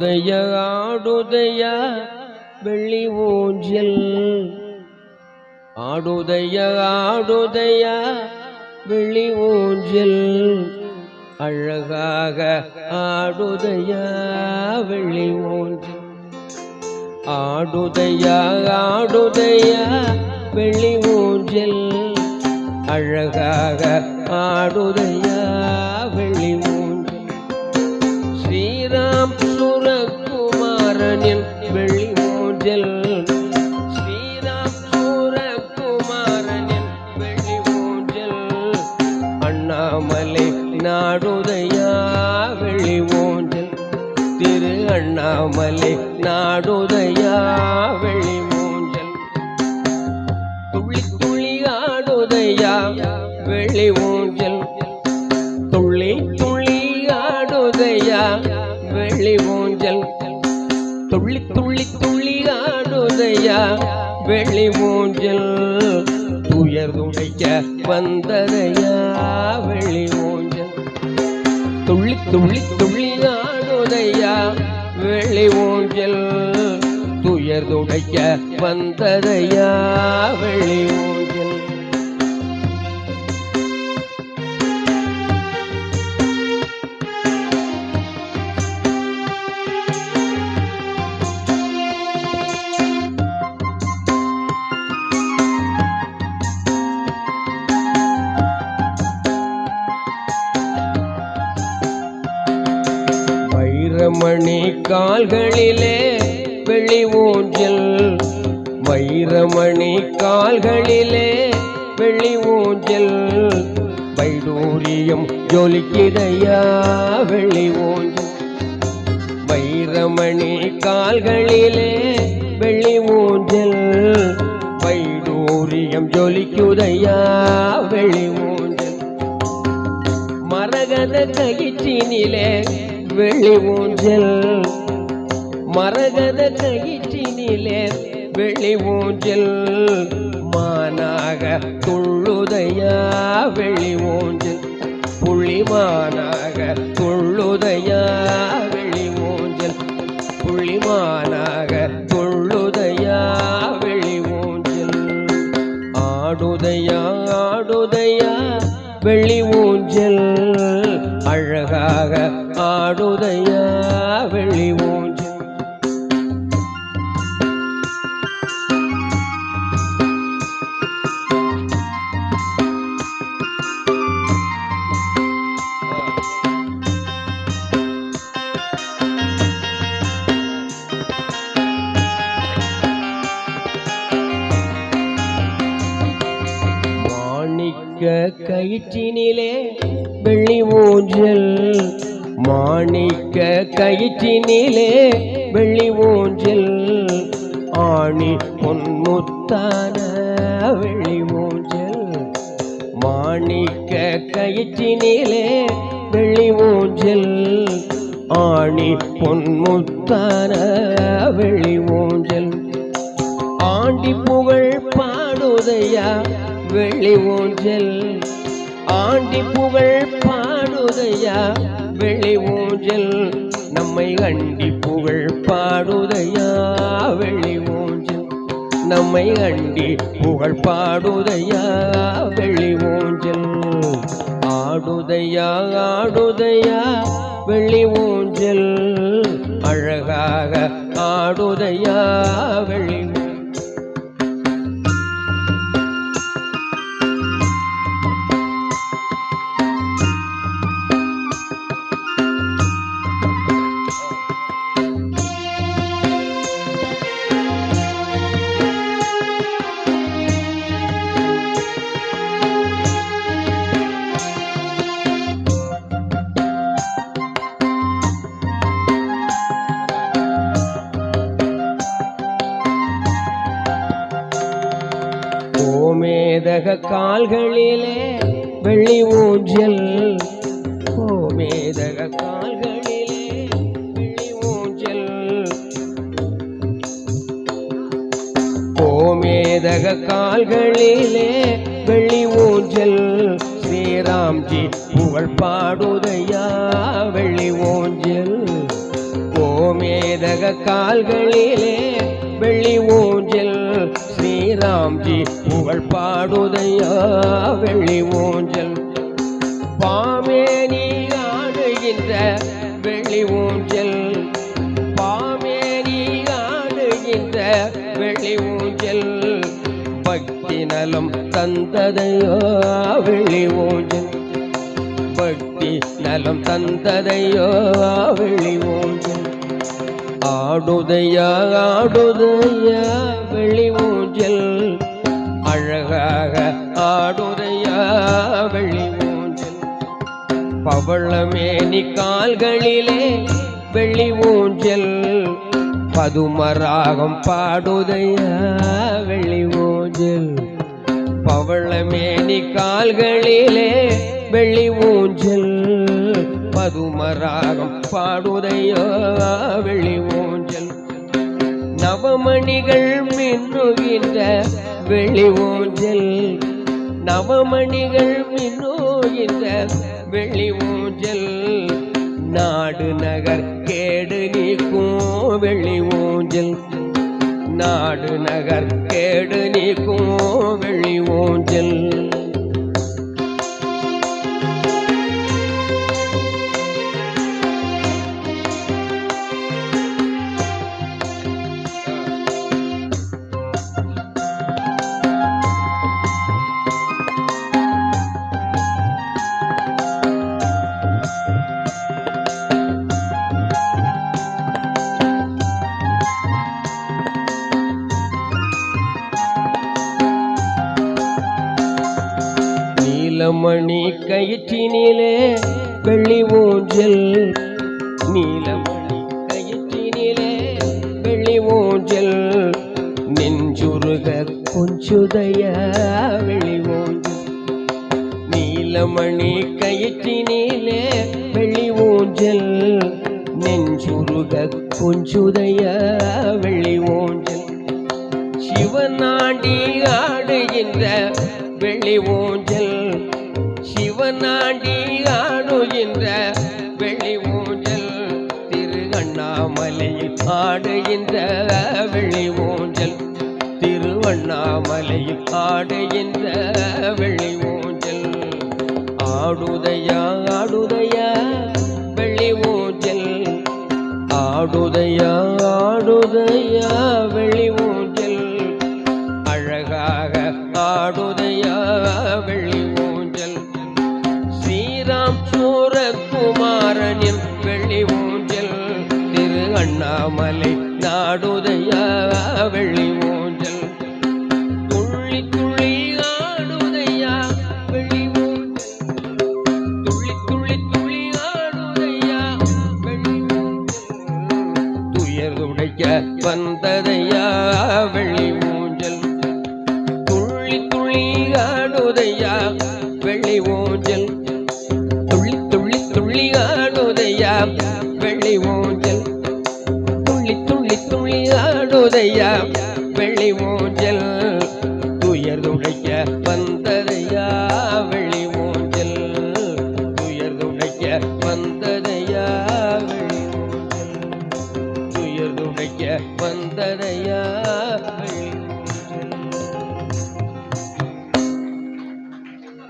உதய ஆடுதய வெள்ளி ஊஞ்சல். ஆடுதய ஆடுதய வெள்ளி ஊஞ்சல். அழகாக ஆடுதய வெள்ளி ஊஞ்சல். ஆடுதய ஆடுதய வெள்ளி ஊஞ்சல். அழகாக ஆடுதைய வெளி ஊஞ்சல். துள்ளி துள்ளி ஆடுதையா வெளி ஊஞ்சல். துள்ளி துள்ளி துள்ளி ஆடுதையா வெளி ஊஞ்சல். துயர் துடைக்க வந்ததையா? வெளி ஊஞ்சல். துள்ளி துள்ளி துள்ளி ஆடுதையா வெளி ஊஞ்சல். துயர் துடைக்க வந்ததையா? வெளி ஊஞ்சல். மணி கால்களிலே வெளி ஊஞ்சல். வைரமணி கால்களிலே வெளி ஊஞ்சல். வைடூரியம் ஜொலிக்கிடையா வெளி ஊஞ்சல். வைரமணி கால்களிலே வெள்ளி ஊஞ்சல். வைடூரியம் ஜொலிக்குதையா வெளி ஊஞ்சல். மரகத கயிற்றினிலே வெள்ளி ஊஞ்சல் மரகத கயிற்றினிலே வெள்ளி ஊஞ்சல் மானாக துள்ளுதையா வெள்ளி ஊஞ்சல் புள்ளிமானாக துள்ளுதையா வெள்ளி ஊஞ்சல் புள்ளிமான மாணிக்க கயிற்றினிலே வெள்ளி ஊஞ்சல். மாணிக்க கயிற்றினிலே வெள்ளி ஊஞ்சல். ஆணி பொன்முத்தான வெள்ளி ஊஞ்சல். மாணிக்க கயிற்றினிலே வெள்ளி ஊஞ்சல். ஆணி பொன்முத்தான வெள்ளி ஊஞ்சல். ஆண்டி புகழ் பாடுதையா வெள்ளி ஊஞ்சல். ஆண்டி புகழ் பாடுதையா வெள்ளி ஊஞ்சல். நம்மை அண்டி புகழ் பாடுதையா வெள்ளி ஊஞ்சல். நம்மை அண்டி புகழ் பாடுதையா வெள்ளி ஊஞ்சல். ஆடுதையா? ஆடுதையா? வெள்ளி ஊஞ்சல். அழகாக ஆடுதையா? கோமேதக கால்களிலே வெள்ளி ஊஞ்சல். கோமேதக கால்களிலே வெள்ளி ஊஞ்சல். கோமேதக கால்களிலே வெள்ளி ஊஞ்சல். ஸ்ரீராம்ஜி புகழ் பாடுதையா வெள்ளி ஊஞ்சல். ஓ மேதக கால்களிலே வெள்ளி ஊஞ்சல். ராம்ஜி புகழ் பாடுதையா வெள்ளி ஊஞ்சல். பாமேனி ஆடுகின்ற வெள்ளி ஊஞ்சல். பாமேனி ஆடுகின்ற வெள்ளி ஊஞ்சல். பக்தி நலம் தந்ததையா வெள்ளி ஊஞ்சல். பக்தி நலம் தந்ததையோ வெள்ளி ஊஞ்சல். ஆடுதையா ஆடுதையா பவளமேனி கால்களிலே வெள்ளி ஊஞ்சல் பதுமராகம் பாடுதையா? வெள்ளி ஊஞ்சல். பவளமேனி கால்களிலே வெள்ளி ஊஞ்சல் பதுமராகம் பாடுதையோ? வெள்ளி ஊஞ்சல். நவமணிகள் மின்னுகின்ற வெள்ளி ஊஞ்சல். நவமணிகள் மின்னுகின்ற வெளி ஊஞ்சல் நாடு நகர் கேடு நீக்கும் வெள்ளி ஊஞ்சல். நாடு நகர் கேடு நீக்கும் வெள்ளி ஊஞ்சல். நீலமணி கயிற்றினிலே வெள்ளி ஊஞ்சல். நீலமணி கயிற்றினிலே வெள்ளி ஊஞ்சல். நெஞ்சுருக கொஞ்சுதைய வெளி ஊஞ்சல். நீலமணி கயிற்றினிலே வெள்ளி ஊஞ்சல். நெஞ்சுருக கொஞ்சுதைய வெள்ளி ஊஞ்சல். சிவனாண்டி ஆடுகின்ற வெள்ளி ஊஞ்சல். நாடி ஆடுகின்ற வெள்ளி ஊஞ்சல் திரு அண்ணாமலையில் ஆடுகின்ற வெள்ளி ஊஞ்சல் திருவண்ணாமலையில் ஆடுகின்ற வெள்ளி ஊஞ்சல். ஆடுதையா ஆடுதையா வெள்ளி ஊஞ்சல். ஆடுதையா ஆடுதையா வெள்ளி அண்ணாமலை நாடுதைய வெள்ளி ஊஞ்சல். துள்ளி துள்ளி ஆடுதையா வெள்ளி ஊஞ்சல். துள்ளி துள்ளி துள்ளி ஆடுதையா வெள்ளி ஊஞ்சல். துயருடைய வந்ததையா வெள்ளி ஊஞ்சல். துள்ளி துள்ளி ஆடுதையா வெள்ளி ஊஞ்சல். ஆடுதையா வெள்ளி மூஞ்சல்